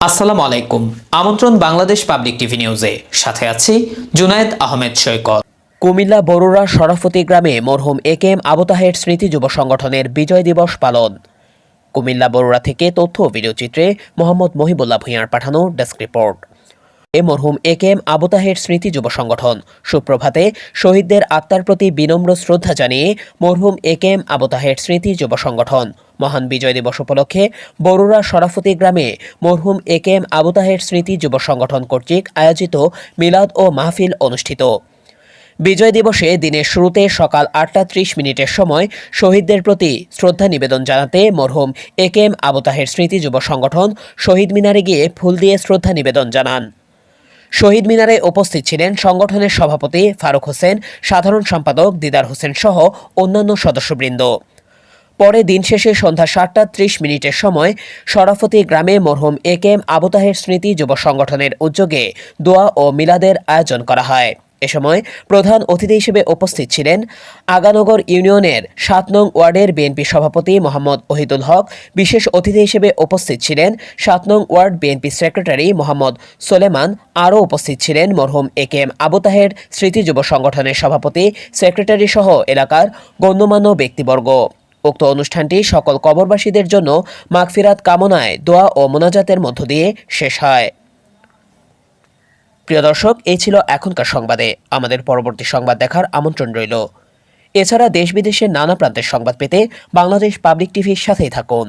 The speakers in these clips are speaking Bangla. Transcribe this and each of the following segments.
আসসালামু আলাইকুম। আমন্ত্রণ বাংলাদেশ পাবলিক টিভি নিউজে। সাথে আছি জুনায়েদ আহমেদ সৈকত। কুমিল্লা বরুড়া সরাফতি গ্রামে মরহুম A K M Abu Taher স্মৃতি যুব সংগঠনের বিজয় দিবস পালন। কুমিল্লা বরুড়া থেকে তথ্য ও ভিডিওচিত্রে মোহাম্মদ মহিবুল্লাহ ভূঁইয়ার পাঠানো ডেস্ক রিপোর্ট। এ মরহুম A K M Abu Taher স্মৃতি যুব সংগঠন। সুপ্রভাতে শহীদদের আত্মার প্রতি বিনম্র শ্রদ্ধা জানিয়ে মরহুম A K M Abu Taher স্মৃতি যুব সংগঠন। মহান বিজয় দিবস উপলক্ষে বরুড়া সরাফতি গ্রামে মরহুম A K M Abu Taher স্মৃতি যুব সংগঠন কর্তৃক আয়োজিত মিলাদ ও মাহফিল অনুষ্ঠিত। বিজয় দিবসে দিনের শুরুতে সকাল আটটা ত্রিশ মিনিটের সময় শহীদদের প্রতি শ্রদ্ধা নিবেদন জানাতে মরহুম A K M Abu Taher স্মৃতি যুব সংগঠন শহীদ মিনারে গিয়ে ফুল দিয়ে শ্রদ্ধা নিবেদন জানান। শহীদ মিনারে উপস্থিত ছিলেন সংগঠনের সভাপতি ফারুক হোসেন, সাধারণ সম্পাদক দিদার হোসেন সহ অন্যান্য সদস্যবৃন্দ। পরে দিন শেষে সন্ধ্যা সাতটা ত্রিশ মিনিটের সময় সরাফতি গ্রামে মরহুম A K M Abu Taher স্মৃতি যুব সংগঠনের উদ্যোগে দোয়া ও মিলাদের আয়োজন করা হয়। এ সময় প্রধান অতিথি হিসেবে উপস্থিত ছিলেন আগানগর ইউনিয়নের সাত নং ওয়ার্ডের বিএনপি সভাপতি মোহাম্মদ ওহিদুল হক। বিশেষ অতিথি হিসেবে উপস্থিত ছিলেন সাত নং ward BNP secretary Mohammad Soleman. আরও উপস্থিত ছিলেন মরহুম A K M Abu Taher স্মৃতি যুব সংগঠনের সভাপতি, সেক্রেটারি সহ এলাকার গণ্যমান্য ব্যক্তিবর্গ। উক্ত অনুষ্ঠানটি সকল কবরবাসীদের জন্য মাগফিরাত কামনায়, দোয়া ও মোনাজাতের মধ্য দিয়ে শেষ হয়। প্রিয় দর্শক, এই ছিল এখনকার সংবাদে। আমাদের পরবর্তী সংবাদ দেখার আমন্ত্রণ রইল। এছাড়া দেশ বিদেশের নানা প্রান্তের সংবাদ পেতে বাংলাদেশ পাবলিক টিভির সাথেই থাকুন।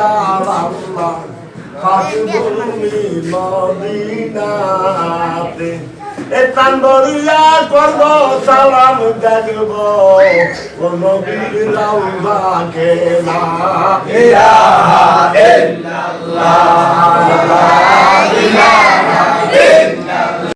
আল্লাহ খাটুমি মদিনাতে এ তান্দরিয়া করব সালাম দেখব কোন না। ইলাহা ইল্লাল্লাহ ইলাহা